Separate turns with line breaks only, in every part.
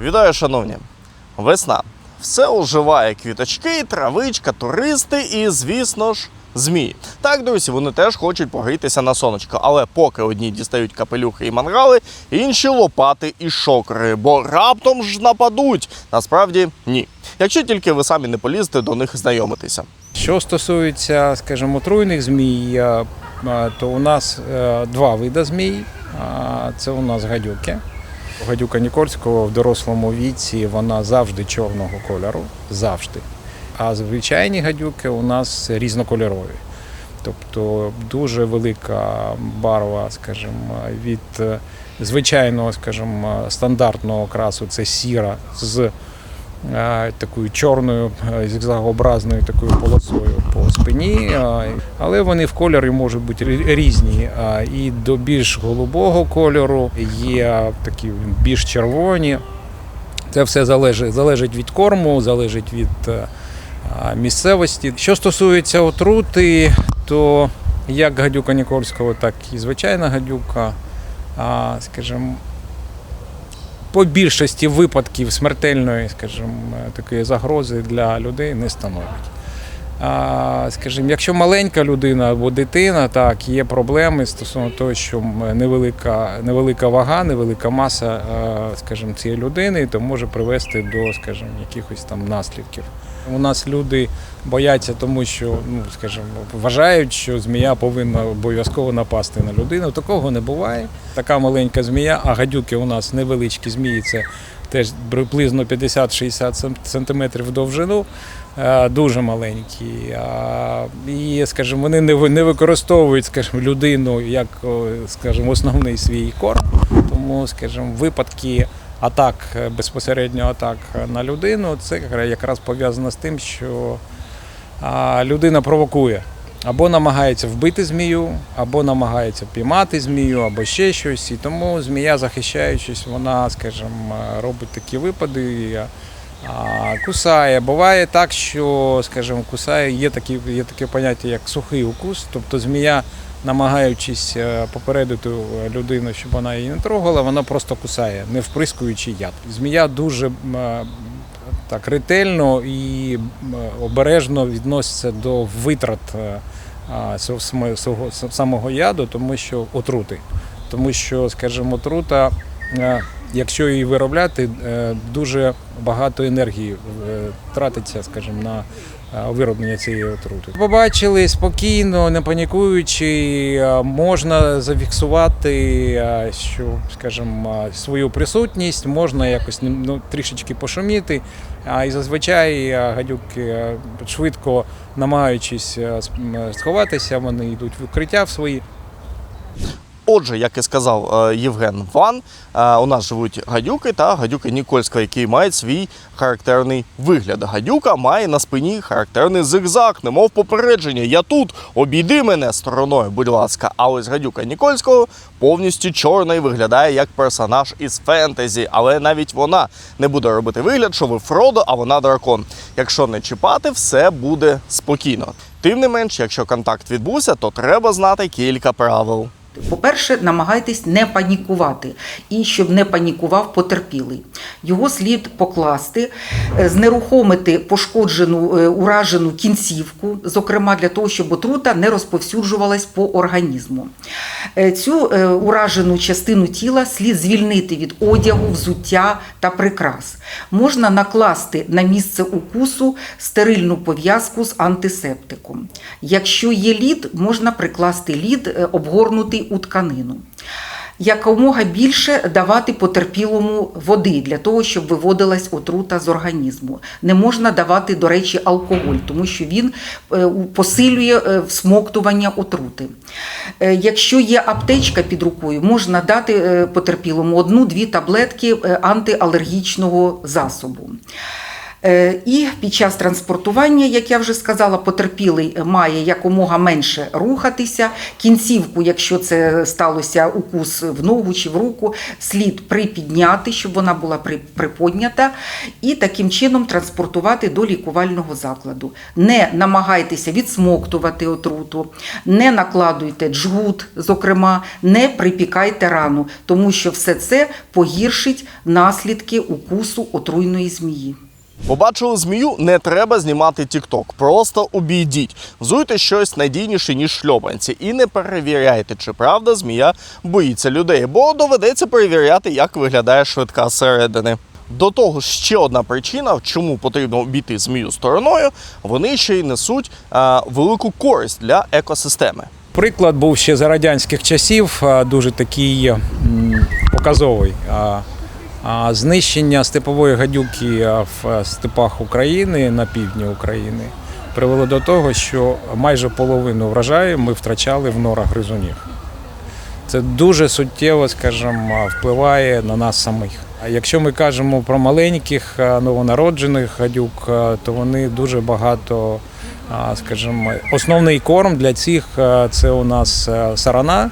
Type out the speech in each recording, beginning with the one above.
Вітаю, шановні! Весна. Все оживає квіточки, травичка, туристи і, звісно ж, змії. Так, друзі, вони теж хочуть погрітися на сонечко, але поки одні дістають капелюхи і мангали, інші лопати і шокери, бо раптом ж нападуть. Насправді ні. Якщо тільки ви самі не полізете до них знайомитися.
Що стосується, скажімо, отруйних змій, то у нас е, два види змій. Це у нас гадюки. Гадюка Нікольського в дорослому віці вона завжди чорного кольору. Завжди. А звичайні гадюки у нас різнокольорові. Тобто дуже велика барва, скажімо, від е, звичайного, скажімо, стандартного окрасу це сіра з е, такою чорною е, зігзагообразною такою полосою по спині, е, але вони в кольорі можуть бути різні. Е, І до більш голубого кольору є такі більш червоні. Це все залежить, залежить від корму, залежить від е, місцевості. Що стосується отрути, то як гадюка Нікольського, так і звичайна гадюка, скажімо, по більшості випадків смертельної, скажімо, такої загрози для людей не становить. Скажімо, якщо маленька людина або дитина, так є проблеми стосовно того, що невелика, невелика вага, невелика маса, скажімо, цієї людини, то може привести до, скажімо, якихось там наслідків. У нас люди бояться, тому що, ну скажімо, вважають, що змія повинна обов'язково напасти на людину. Такого не буває. Така маленька змія, а гадюки у нас невеличкі змії, це теж приблизно 50-60 сантиметрів довжину, е, дуже маленькі. І, скажімо, вони не використовують, скажімо, людину як, скажімо, основний свій корм. Тому, скажімо, випадки атак, е, безпосередньо атак на людину, це якраз пов'язано з тим, що людина провокує. Або намагається вбити змію, або намагається піймати змію, або ще щось. І тому змія, захищаючись, вона, скажімо, робить такі випади, а, кусає. Буває так, що, скажімо, кусає, є такі, є таке поняття, як сухий укус, тобто змія, намагаючись е, попередити людину, щоб вона її не трогала, вона просто кусає, не вприскуючи яд. Змія дуже е, так ретельно і обережно відноситься до витрат самого яду, тому що отрути. Тому що, скажімо, отрута, е, якщо її виробляти, е, дуже багато енергії е, тратиться, скажімо, на е, вироблення цієї отрути. Побачили спокійно, не панікуючи, можна зафіксувати, що, скажімо, свою присутність, можна якось ну, трішечки пошуміти. А і зазвичай гадюки швидко намагаючись сховатися, вони йдуть в укриття в свої.
Отже, як і сказав е, Євген Ван, е, у нас живуть гадюки та гадюки Нікольська, які мають свій характерний вигляд. Гадюка має на спині характерний зигзаг, немов попередження. Я тут, обійди мене стороною, будь ласка. А ось гадюка Нікольського повністю чорна і виглядає як персонаж із фентезі, але навіть вона не буде робити вигляд, що ви Фродо, а вона дракон. Якщо не чіпати, все буде спокійно. Тим не менш, якщо контакт відбувся, то треба знати кілька правил.
По-перше, намагайтесь не панікувати і щоб не панікував потерпілий. Його слід покласти, е, знерухомити пошкоджену е, уражену кінцівку, зокрема для того, щоб отрута не розповсюджувалась по організму. Е, Цю е, уражену частину тіла слід звільнити від одягу, взуття та прикрас. Можна накласти на місце укусу стерильну пов'язку з антисептиком. Якщо є лід, можна прикласти лід, е, обгорнутий у тканину. Якомога більше давати потерпілому води для того, щоб виводилась отрута з організму. Не можна давати, до речі, алкоголь, тому що він е, посилює е, всмоктування отрути. Е, Якщо є аптечка під рукою, можна дати потерпілому одну-дві таблетки антиалергічного засобу. Е, І під час транспортування, як я вже сказала, потерпілий має якомога менше рухатися. Кінцівку, якщо це сталося укус в ногу чи в руку, слід припідняти, щоб вона була при- приподнята, і таким чином транспортувати до лікувального закладу. Не намагайтеся відсмоктувати отруту, не накладуйте джгут, зокрема, не припікайте рану, тому що все це погіршить наслідки укусу отруйної змії.
Побачили змію, не треба знімати TikTok. Просто обійдіть. Взуйте щось надійніше, ніж шльопанці, і не перевіряйте, чи правда змія боїться людей, бо доведеться перевіряти, як виглядає швидка зсередини. До того ще одна причина, чому потрібно обійти змію стороною, вони ще й несуть а, велику користь для екосистеми.
Приклад був ще за радянських часів, дуже такий показовий. Знищення степової гадюки в степах України на півдні України привело до того, що майже половину врожаю ми втрачали в норах гризунів. Це дуже суттєво, скажімо, впливає на нас самих. А якщо ми кажемо про маленьких новонароджених гадюк, то вони дуже багато, скажімо, основний корм для цих це у нас сарана.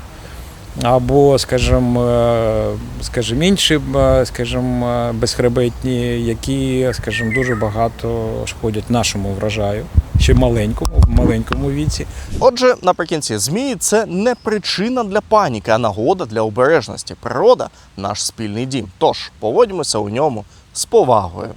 Або, скажімо, е, скажімо, інші, е, скажімо, е, безхребетні, які, скажімо, дуже багато шкодять нашому врожаю, ще маленькому, в маленькому віці.
Отже, наприкінці, змії це не причина для паніки, а нагода для обережності. Природа наш спільний дім. Тож поводьмося у ньому з повагою.